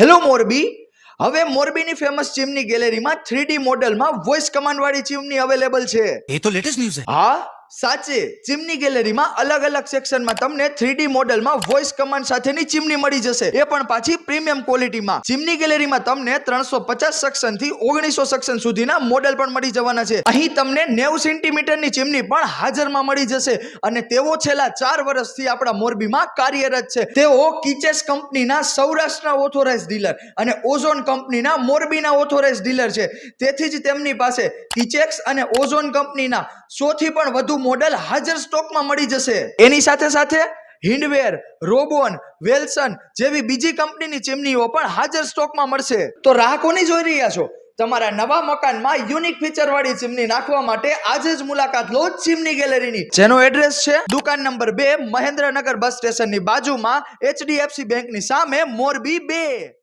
Hello Morbi. હવે મોરબીની famous chimney ગેલેરીમાં થ્રી થ્રીડી મોડેલમાં વોઇસ કમાન્ડવાળી ચીમની અવેલેબલ છે. એ તો લેટેસ્ટ ન્યૂઝ છે. હા? સાચે, ચીમની ગેલેરીમાં અલગ અલગ સેક્શનમાં તમને થ્રીડી મોડેલમાં વોઇસ કમાન્ડ સાથેની ચીમની મળી જશે. એ પણ પાછી પ્રીમિયમ ક્વોલિટીમાં. ચીમની ગેલેરીમાં તમને ત્રણસો પચાસ સેક્શનથી ઓગણીસો સેક્શન સુધીના મોડેલ પણ મળી જવાના છે. અહીં તમને નેવું સેન્ટીમીટરની ચીમની પણ હાજરમાં મળી જશે અને તેઓ છેલ્લા ચાર વર્ષથી આપણા મોરબીમાં કાર્યરત છે. તેઓ કિચેસ કંપનીના સૌરાષ્ટ્રના ઓથોરાઇઝ ડીલર અને ઓઝોન કંપનીના મોરબીના ઓથોરાઇઝ ડીલર છે. તેથી જ તેમની પાસે કિચેક્સ અને ઓઝોન કંપનીના સો થી પણ વધુ મોડેલ હાજર સ્ટોકમાં મળી જશે. એની સાથે સાથે હિન્ડવેર, રોબોન, વેલ્સન જેવી બીજી કંપનીની ચીમનીઓ પણ હાજર સ્ટોકમાં મળશે. તો રાહ જોઈ રહ્યા છો? તમારા નવા મકાનમાં યુનિક ફીચર વાળી ચીમની નાખવા માટે આજે જ મુલાકાત લો ચીમની ગેલેરીની. જેનો એડ્રેસ છે દુકાન નંબર બે, મહેન્દ્રનગર બસ સ્ટેશનની બાજુમાં, એચડીએફસી બેંકની સામે મોરબી બે.